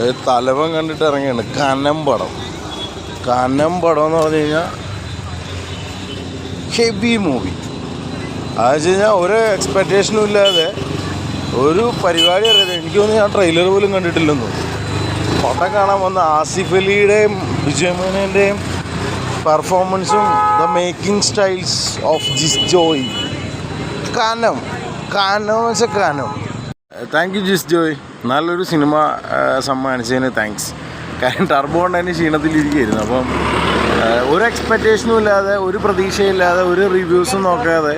തലവൻ കണ്ടിട്ട് ഇറങ്ങിയാണ് കനം പടം. കനം പടം എന്ന് പറഞ്ഞു കഴിഞ്ഞാൽ ഹെവി മൂവി. അതെന്ന് വെച്ച് കഴിഞ്ഞാൽ ഒരു എക്സ്പെക്റ്റേഷനും ഇല്ലാതെ ഒരു പരിപാടി അറിയാതെ എനിക്ക് തോന്നുന്നു ഞാൻ ട്രെയിലർ പോലും കണ്ടിട്ടില്ലെന്ന് പടം കാണാൻ വന്ന ആസിഫ് അലിയുടെയും വിജയമേനേന്റെയും പെർഫോമൻസും ദ മേക്കിംഗ് സ്റ്റൈൽസ് ഓഫ് ജിസ് ജോയ് കാനം. കാനം വെച്ചാൽ കാനം. താങ്ക് യു ജിസ് ജോയ് നല്ലൊരു സിനിമ സമ്മാനിച്ചതിന് താങ്ക്സ് കാരണം ടർബോ കൊണ്ടതിന് ക്ഷീണത്തിലിരിക്കുകയായിരുന്നു. അപ്പം ഒരു എക്സ്പെക്റ്റേഷനും ഇല്ലാതെ ഒരു പ്രതീക്ഷയില്ലാതെ ഒരു റിവ്യൂസും നോക്കാതെ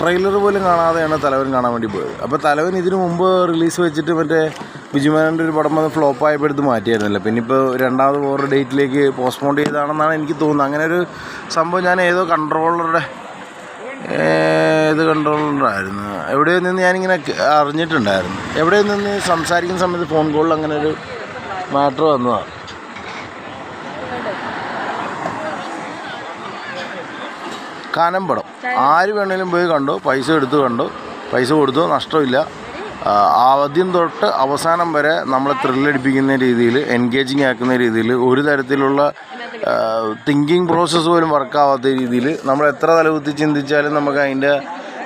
ട്രെയിലർ പോലും കാണാതെയാണ് തലവൻ കാണാൻ വേണ്ടി പോയത്. അപ്പോൾ തലവൻ ഇതിനു മുമ്പ് റിലീസ് വെച്ചിട്ട് മറ്റേ ബിജുമാനന്റെ ഒരു പടം വന്ന് ഫ്ലോപ്പ് ആയപ്പോൾ എടുത്ത് മാറ്റിയായിരുന്നല്ലോ. പിന്നെ ഇപ്പോൾ രണ്ടാമത് വേറൊരു ഡേറ്റിലേക്ക് പോസ്റ്റ്പോൺ ചെയ്താണെന്നാണ് എനിക്ക് തോന്നുന്നത്. അങ്ങനെ ഒരു സംഭവം ഞാൻ ഏതോ കൺട്രോളറുടെ ഇത് കൺട്രോളറായിരുന്നു എവിടെ നിന്ന് ഞാനിങ്ങനെ അറിഞ്ഞിട്ടുണ്ടായിരുന്നു. എവിടെ നിന്ന് സംസാരിക്കുന്ന സമയത്ത് ഫോൺ കോളിൽ അങ്ങനെ ഒരു മാറ്റർ വന്നതാണ് കാനം പടം. ആര് വേണേലും പോയി കണ്ടു പൈസ എടുത്തു കണ്ടു പൈസ കൊടുത്തു നഷ്ടമില്ല. ആദ്യം തൊട്ട് അവസാനം വരെ നമ്മളെ ത്രില്ലടിപ്പിക്കുന്ന രീതിയിൽ എൻഗേജിങ് ആക്കുന്ന രീതിയിൽ ഒരു തരത്തിലുള്ള തിങ്കിങ് പ്രോസസ്സ് പോലും വർക്കാവാത്ത രീതിയിൽ നമ്മൾ എത്ര തലകുത്തി ചിന്തിച്ചാലും നമുക്ക് അതിന്റെ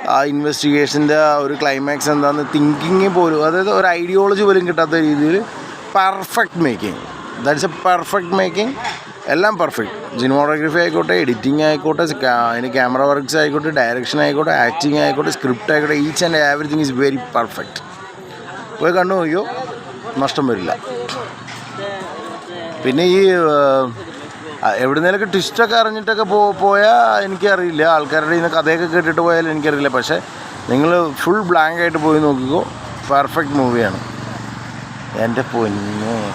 ആ ഇൻവെസ്റ്റിഗേഷന്റെ ഒരു ക്ലൈമാക്സ് എന്താണെന്ന് തിങ്കിങ് പോലും അതായത് ഒരു ഐഡിയോളജി പോലും കിട്ടാത്ത രീതിയിൽ perfect making that's a perfect making എല്ലാം പെർഫെക്റ്റ് സിനിമോഗ്രാഫി ആയിക്കോട്ടെ എഡിറ്റിംഗ് ആയിക്കോട്ടെ അതിന് ക്യാമറ വർക്ക്സ് ആയിക്കോട്ടെ ഡയറക്ഷൻ ആയിക്കോട്ടെ ആക്ടിങ് ആയിക്കോട്ടെ സ്ക്രിപ്റ്റ് ആയിക്കോട്ടെ each and everything is very perfect പോയി കണ്ടു നോക്കിയോ നഷ്ടം വരില്ല. പിന്നെ ഈ എവിടുന്നേലൊക്കെ ട്വിസ്റ്റൊക്കെ അറിഞ്ഞിട്ടൊക്കെ പോ പോയാൽ എനിക്കറിയില്ല. ആൾക്കാരുടെ ഇന്ന് കഥയൊക്കെ കേട്ടിട്ട് പോയാൽ എനിക്കറിയില്ല. പക്ഷേ നിങ്ങൾ ഫുൾ ബ്ലാങ്ക് ആയിട്ട് പോയി നോക്കിക്കോ. പെർഫെക്റ്റ് മൂവിയാണ് എന്റെ പൊന്നെ.